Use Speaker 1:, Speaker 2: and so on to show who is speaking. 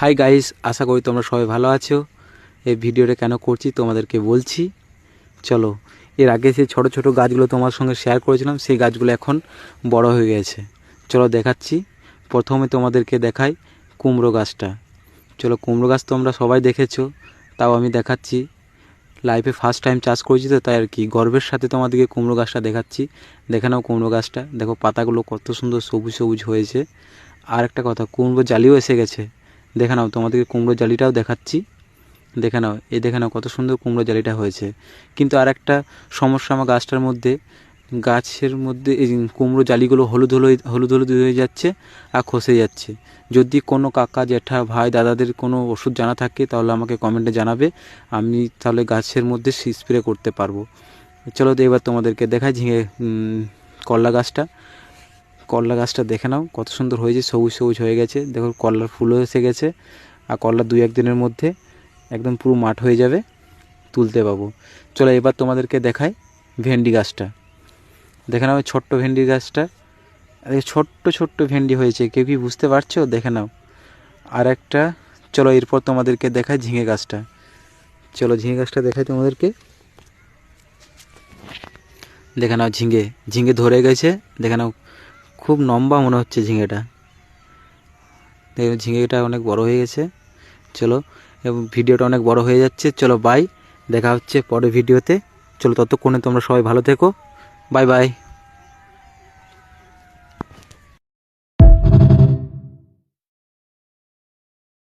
Speaker 1: Hi guys আশা করি তোমরা সবাই ভালো আছো। এই ভিডিওটা কেন করছি তোমাদেরকে বলছি। চলো, এর আগে সেই ছোট ছোট গাছগুলো তোমার সঙ্গে শেয়ার করেছিলাম, সেই গাছগুলো এখন বড় হয়ে গেছে। চলো দেখাচ্ছি। প্রথমে তোমাদেরকে দেখাই কুমড়ো গাছটা। চলো, কুমড়ো গাছ তোমরা সবাই দেখেছ, তাও আমি দেখাচ্ছি। লাইফে ফার্স্ট টাইম চাষ করেছি তো, তাই আর কি। গর্বের সাথে তোমাদেরকে কুমড়ো গাছটা দেখাচ্ছি। দেখে নাও কুমড়ো গাছটা। দেখো পাতাগুলো কত সুন্দর সবুজ সবুজ হয়েছে। আর একটা কথা, কুমড়ো জালিও এসে গেছে। দেখে নাও, তোমাদেরকে কুমড়ো জালিটাও দেখাচ্ছি। দেখে নাও, এই দেখে নাও কত সুন্দর কুমড়ো জালিটা হয়েছে। কিন্তু আর একটা সমস্যা আমার গাছটার মধ্যে, গাছের মধ্যে এই কুমড়ো জালিগুলো হলুদ হলুদ হলুদ হলুদ হয়ে যাচ্ছে আর খসে যাচ্ছে। যদি কোনো কাকা, জ্যাঠা, ভাই, দাদাদের কোনো ওষুধ জানা থাকে, তাহলে আমাকে কমেন্টে জানাবে। আমি তাহলে গাছের মধ্যে স্প্রে করতে পারব। চলো এবার তোমাদেরকে দেখাই ঝিঙে করলা গাছটা। করলা গাছটা দেখে নাও, কত সুন্দর হয়েছে, সবুজ সবুজ হয়ে গেছে। দেখো করলার ফুলও এসে গেছে, আর করলা দুই একদিনের মধ্যে একদম পুরো মাঠ হয়ে যাবে, তুলতে পাবো। চলো এবার তোমাদেরকে দেখাই ভেন্ডি গাছটা। দেখে নাও ছোট্ট ভেন্ডি গাছটা ছোট্ট ছোট্ট ভেন্ডি হয়েছে, কেউ কি বুঝতে পারছ? দেখে নাও। আর একটা, চলো এরপর তোমাদেরকে দেখাই ঝিঙে গাছটা। চলো ঝিঙে গাছটা দেখাই তোমাদেরকে। দেখে নাও ঝিঙে ঝিঙে ধরে গেছে, দেখে নাও খুব লম্বা মনে হচ্ছে ঝিঙেটা। ঝিঙেটা অনেক বড় হয়ে গেছে। চলো, এবং ভিডিওটা অনেক বড় হয়ে যাচ্ছে। চলো বাই দেখা হচ্ছে পরের ভিডিওতে। চলো, ততক্ষণে তোমরা সবাই ভালো থেকো। Bye bye